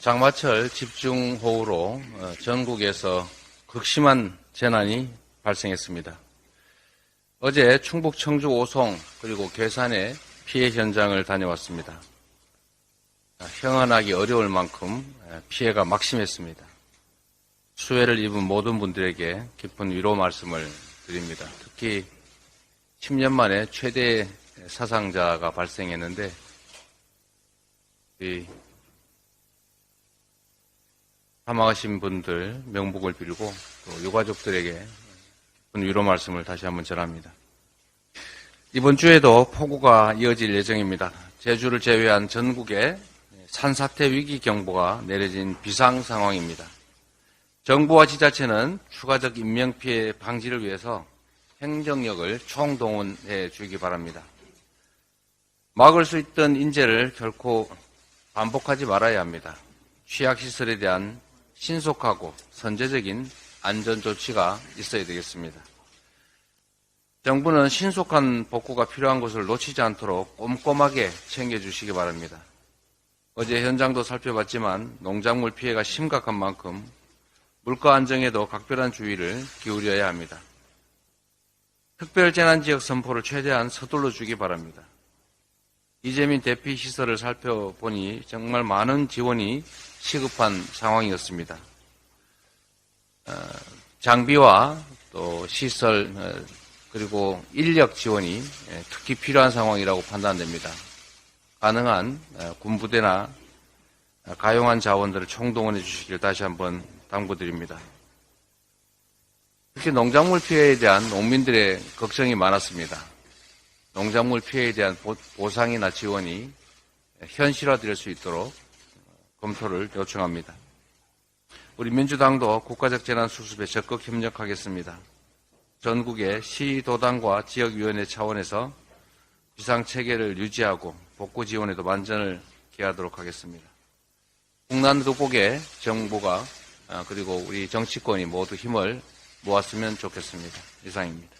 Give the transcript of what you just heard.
장마철 집중호우로 어, 전국에서 극심한 재난이 발생했습니다. 어제 충북 청주 오송 그리고 괴산의 피해 현장을 다녀왔습니다. 아, 형언하기 어려울 만큼 에, 피해가 막심했습니다. 수해를 입은 모든 분들에게 깊은 위로 말씀을 드립니다. 특히 10년 만에 최대 사상자가 발생했는데 이 사망하신 분들 명복을 빌고 또 유가족들에게 위로 말씀을 다시 한번 전합니다. 이번 주에도 폭우가 이어질 예정입니다. 제주를 제외한 전국에 산사태 위기 경보가 내려진 비상 상황입니다. 정부와 지자체는 추가적 인명피해 방지를 위해서 행정력을 총동원해 주기 바랍니다. 막을 수 있던 인재를 결코 반복하지 말아야 합니다. 취약시설에 대한 신속하고 선제적인 안전 조치가 있어야 되겠습니다. 정부는 신속한 복구가 필요한 것을 놓치지 않도록 꼼꼼하게 챙겨주시기 바랍니다. 어제 현장도 살펴봤지만 농작물 피해가 심각한 만큼 물가 안정에도 각별한 주의를 기울여야 합니다. 특별재난지역 선포를 최대한 서둘러 주기 바랍니다. 이재민 대피 시설을 살펴보니 정말 많은 지원이 시급한 상황이었습니다. 어, 장비와 또 시설 어, 그리고 인력 지원이 예, 특히 필요한 상황이라고 판단됩니다. 가능한 어, 군부대나 어, 가용한 자원들을 총동원해 주시길 다시 한번 당부드립니다. 특히 농작물 피해에 대한 농민들의 걱정이 많았습니다. 농작물 피해에 대한 보- 보상이나 지원이 현실화될 수 있도록 검토를 요청합니다. 우리 민주당도 국가적 재난 수습에 적극 협력하겠습니다. 전국의 시도당과 지역위원회 차원에서 비상체계를 유지하고 복구 지원에도 만전을 기하도록 하겠습니다. 국난 극복에 정부가 아, 그리고 우리 정치권이 모두 힘을 모았으면 좋겠습니다. 이상입니다.